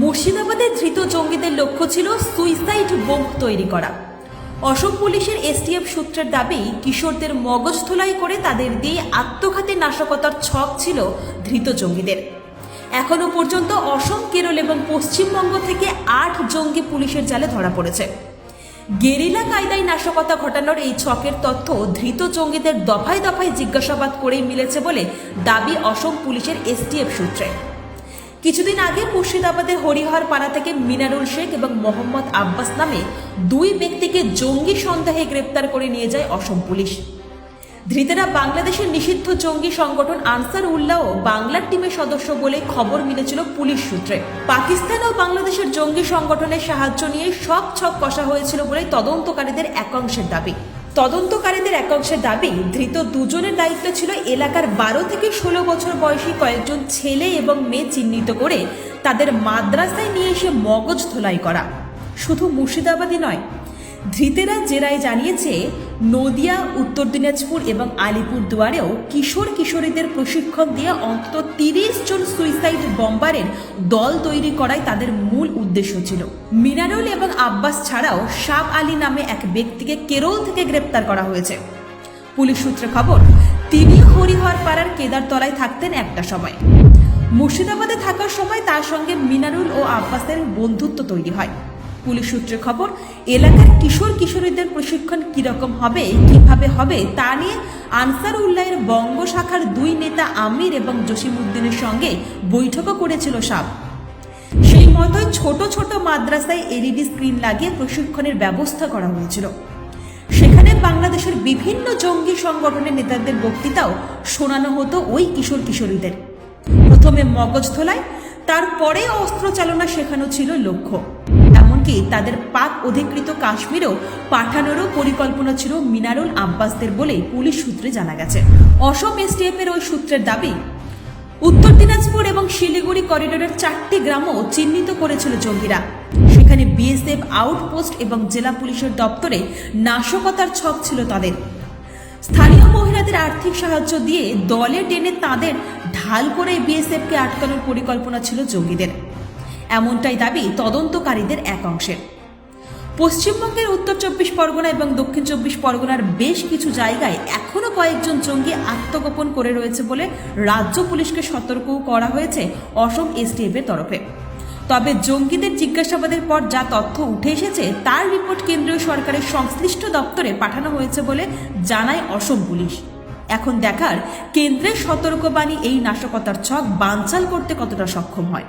মুর্শিদাবাদে ধৃত জঙ্গিদের লক্ষ্য ছিল সুইসাইড বোম তৈরি করা। অসম পুলিশের এসটিএফ সূত্রের দাবি, কিশোরদের মগজ ধোলাই করে তাদের দিয়ে আত্মঘাতী নাশকতার ছক ছিল ধৃত জঙ্গিদের। এখনও পর্যন্ত অসম, কেরল এবং পশ্চিমবঙ্গ থেকে আট জঙ্গি পুলিশের জালে ধরা পড়েছে। গেরিলা কায়দায় নাশকতা ঘটানোর এই ছকের তথ্য ধৃত জঙ্গিদের দফায় দফায় জিজ্ঞাসাবাদ করেই মিলেছে বলে দাবি অসম পুলিশের এসটিএফ সূত্রে। কিছুদিন আগে মুর্শিদাবাদের হরিহর পাড়া থেকে মিনারুল শেখ এবং মোহাম্মদ আব্বাস নামে দুই ব্যক্তিকে জঙ্গি সন্দেহে গ্রেপ্তার করে নিয়ে যায় অসম পুলিশ। ধৃতেরা বাংলাদেশের নিষিদ্ধ জঙ্গি সংগঠন আনসার উল্লাহ বাংলার টিমের সদস্য বলে খবর মিলেছিল পুলিশ সূত্রে। পাকিস্তান ও বাংলাদেশের জঙ্গি সংগঠনের সাহায্য নিয়ে সব ছক কষা হয়েছিল বলে তদন্তকারীদের একাংশের দাবি। তদন্তকারীদের একাংশের দাবি, ধৃত দুজনের দায়িত্ব ছিল এলাকার বারো থেকে ষোলো বছর বয়সী কয়েকজন ছেলে এবং মেয়ে চিহ্নিত করে তাদের মাদ্রাসায় নিয়ে এসে মগজ ধোলাই করা। শুধু মুর্শিদাবাদই নয় ধৃতেরা জেরায় জানিয়েছে, নদিয়া, উত্তর দিনাজপুর এবং আলিপুর দুয়ারেও কিশোর কিশোরীদের প্রশিক্ষণ দিয়ে অন্তত তিরিশ জন সুইসাইড বম্বারের দল তৈরি করাই তাদের মূল উদ্দেশ্য ছিল। মিনারুল এবং আব্বাস ছাড়াও শাব আলী নামে এক ব্যক্তিকে কেরল থেকে গ্রেপ্তার করা হয়েছে। পুলিশ সূত্রে খবর, তিনি হরিহর পাড়ার কেদারতলায় থাকতেন একটা সময়। মুর্শিদাবাদে থাকার সময় তার সঙ্গে মিনারুল ও আব্বাসের বন্ধুত্ব তৈরি হয়। পুলিশ সূত্রে খবর, এলাকার কিশোর কিশোরীদের প্রশিক্ষণ কীরকম হবে, কীভাবে হবে তা নিয়ে আনসার উল্লাহের বঙ্গ শাখার দুই নেতা আমির এবং জসিমউদ্দিনের সঙ্গে বৈঠকও করেছিল সাপ সেই মতোই ছোট ছোট মাদ্রাসায় এলইডি স্ক্রিন লাগিয়ে প্রশিক্ষণের ব্যবস্থা করা হয়েছিল। সেখানে বাংলাদেশের বিভিন্ন জঙ্গি সংগঠনের নেতাদের বক্তৃতাও শোনানো হতো ওই কিশোর কিশোরীদের। প্রথমে মগজ ধোলাই, তারপরে অস্ত্র চালনা শেখানো ছিল লক্ষ্য। এমনকি তাদের পাক অধিকৃত কাশ্মীরেও পাঠানোরও পরিকল্পনা ছিল মিনারুল আব্বাসদের বলে পুলিশ সূত্রে জানা গেছে। অসম এসটিএফের ওই সূত্রের দাবি, উত্তর দিনাজপুর এবং শিলিগুড়ি করিডোরের চারটি গ্রামও চিহ্নিত করেছিল জঙ্গিরা। সেখানে বিএসএফ আউটপোস্ট এবং জেলা পুলিশের দপ্তরে নাশকতার ছক ছিল তাদের। স্থানীয় মহিলাদের আর্থিক সাহায্য দিয়ে দলে টেনে তাদের ঢাল করে বিএসএফকে আটকানোর পরিকল্পনা ছিল জঙ্গিদের। এমনটাই দাবি তদন্তকারীদের এক অংশের। পশ্চিমবঙ্গের উত্তর চব্বিশ পরগনা এবং দক্ষিণ চব্বিশ পরগনার বেশ কিছু জায়গায় এখনও কয়েকজন জঙ্গি আত্মগোপন করে রয়েছে বলে রাজ্য পুলিশকে সতর্কও করা হয়েছে অসম এসটিএফ এর তরফে। তবে জঙ্গিদের জিজ্ঞাসাবাদের পর যা তথ্য উঠে এসেছে, তার রিপোর্ট কেন্দ্রীয় সরকারের সংশ্লিষ্ট দপ্তরে পাঠানো হয়েছে বলে জানায় অসম পুলিশ। এখন দেখার কেন্দ্রের সতর্কবাণী এই নাশকতার ছক বানচাল করতে কতটা সক্ষম হয়।